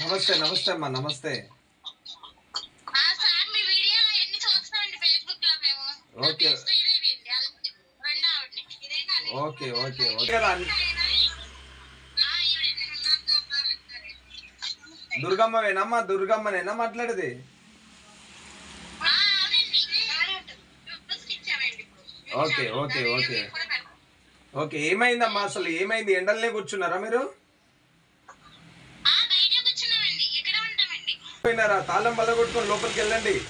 నమస్తే నమస్తే అమ్మా నమస్తే. ఓకే. Okay okay okay. దుర్గమ్మవేనమ్మా దుర్గమ్మనేనా మాట్లాడేది. Okay, okay, okay. ఓకే ఏమైందమ్మా అసలు? ఏమైంది? ఎండలనే కూర్చున్నారా మీరు? పోయినారా తాళం బలగొట్టుకొని లోపలికి వెళ్ళండి.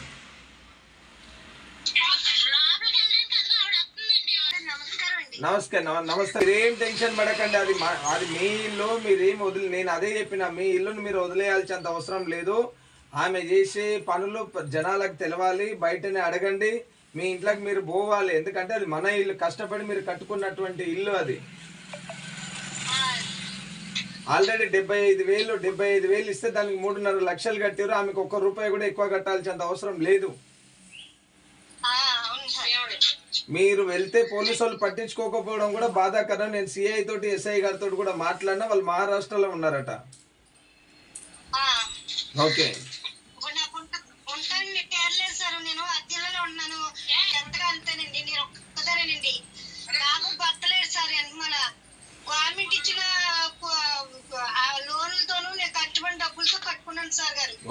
నమస్కారం నమస్తే. మీరేం టెన్షన్ పడకండి. అది మా- అది మీ ఇల్లు మీరేం వదిలి నేను అదే చెప్పిన మీ ఇల్లును మీరు వదిలేయాల్సినంత అవసరం లేదు. ఆమె చేసే పనులు జనాలకు తెలవాలి. బయటనే అడగండి. మీ ఇంట్లోకి మీరు పోవాలి. ఎందుకంటే అది మన ఇల్లు. కష్టపడి మీరు కట్టుకున్నటువంటి ఇల్లు అది. ఆల్రెడీ డెబ్బై ఐదు వేలు డెబ్బై ఐదు వేలు ఇస్తే దానికి మూడున్నర లక్షలు కట్టారు ఆమెకు ఒక్క రూపాయి కూడా ఎక్కువ కట్టాల్సినంత అవసరం లేదు. మీరు వెళ్తే పోలీసు వాళ్ళు పట్టించుకోకపోవడం కూడా బాధాకరం. నేను సిఐ తోటి ఎస్ఐ గారితో కూడా మాట్లాడినా వాళ్ళు మహారాష్ట్రలో ఉన్నారట. ఓకే.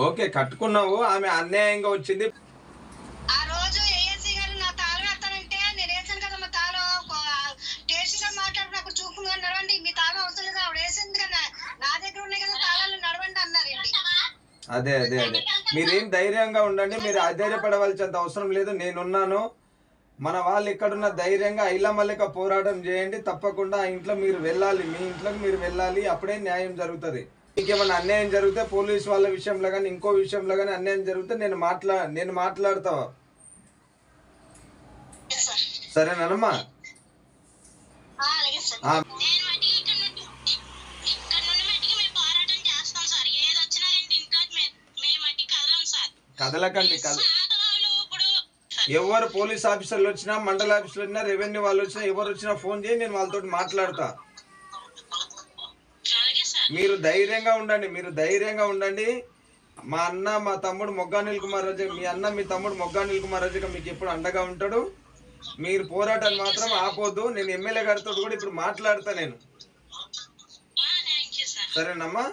ఓకే కట్టుకున్నావు. ఆమె అన్యాయంగా వచ్చింది. ఆ రోజు ఏఎస్సీ గారు నా తాళం ఎత్తానంటే నేను వేసాను కదా మా తాళం. స్టేషన్గా మాట్లాడి నాకు చూపుగా నడవండి మీ తాళం అవసరం లేదు ఆవిడ వేసింది కదా. నా దగ్గర ఉన్నాయి కదా తాళాలు నడవండి అన్నారండి అదే అదే అదే. మీరేం ధైర్యంగా ఉండండి మీరు అధైర్యపడవలసినంత అవసరం లేదు నేనున్నాను. మన వాళ్ళు ఎక్కడున్న ధైర్యంగా ఐలమల్లిక పోరాటం చేయండి తప్పకుండా ఆ ఇంట్లో మీరు వెళ్ళాలి మీ ఇంట్లోకి మీరు వెళ్ళాలి అప్పుడే న్యాయం జరుగుతుంది. ఇంకేమైనా అన్యాయం జరిగితే పోలీస్ వాళ్ళ విషయంలో కానీ ఇంకో విషయంలో కానీ అన్యాయం జరిగితే నేను మాట్లా నేను మాట్లాడతా. సార్ సరేనమ్మా? కదలకండి కద ఎవరు పోలీస్ ఆఫీసర్లు వచ్చినా మండల ఆఫీసర్లు వచ్చినా రెవెన్యూ వాళ్ళు వచ్చినా ఎవరు వచ్చినా ఫోన్ చేయి నేను వాళ్ళతో మాట్లాడతా. మీరు ధైర్యంగా ఉండండి మీరు ధైర్యంగా ఉండండి. మా అన్న మా తమ్ముడు మొగ్గానిల్ కుమార్ రాజు మీ అన్న మీ తమ్ముడు మొగ్గానిల్ కుమార్ రాజుగా మీకు ఎప్పుడు అండగా ఉంటాడు. మీరు పోరాటాన్ని మాత్రం ఆపొద్దు. నేను ఎమ్మెల్యే గారితో కూడా ఇప్పుడు మాట్లాడతా నేను. సరేనమ్మా?